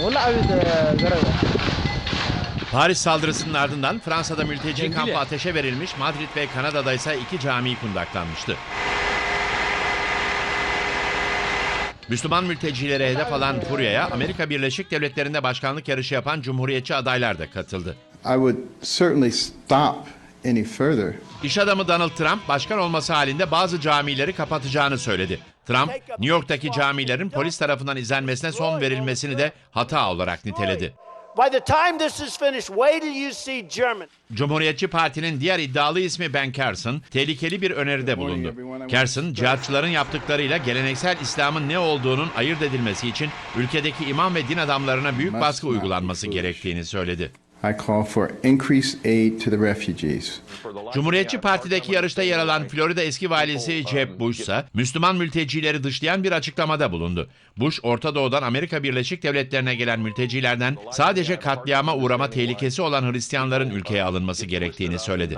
ولا عبيد قريبة Paris saldırısının ardından Fransa'da mülteci Cengile. kampı ateşe verilmiş, Madrid ve Kanada'da ise iki cami kundaklanmıştı. Müslüman mültecilere hedef alan furyaya Amerika Birleşik Devletleri'nde başkanlık yarışı yapan cumhuriyetçi adaylar da katıldı. I would certainly stop any further İş adamı Donald Trump başkan olması halinde bazı camileri kapatacağını söyledi. Trump, New York'taki camilerin polis tarafından izlenmesine son verilmesini de hata olarak niteledi. By the time this is finished, wait till you see German. Cumhuriyetçi Parti'nin diğer iddialı ismi Ben Carson, tehlikeli bir öneride bulundu. Carson, cihatçıların yaptıklarıyla geleneksel İslam'ın ne olduğunun ayırt edilmesi için ülkedeki imam ve din adamlarına büyük baskı uygulanması gerektiğini söyledi. I call for increased aid to the refugees. Cumhuriyetçi Parti'deki yarışta yer alan Florida eski valisi Jeb Bush ise Müslüman mültecileri dışlayan bir açıklamada bulundu. Bush, Orta Doğu'dan Amerika Birleşik Devletleri'ne gelen mültecilerden sadece katliama uğrama tehlikesi olan Hristiyanların ülkeye alınması gerektiğini söyledi.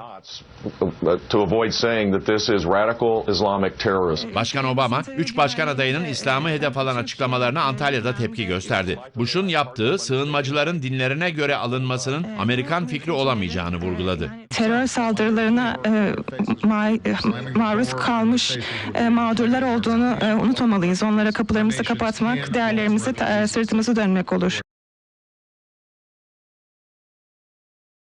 to avoid saying that this is radical Islamic terrorism. Başkan Obama, üç başkan adayının İslam'ı hedef alan açıklamalarına Antalya'da tepki gösterdi. Bush'un yaptığı sığınmacıların dinlerine göre alınmasının Amerikan fikri olamayacağını vurguladı. terör saldırılarına e, ma- e, maruz kalmış e, mağdurlar olduğunu e, unutmamalıyız. Onlara kapılarımızı kapatmak, değerlerimize sırtımızı dönmek olur.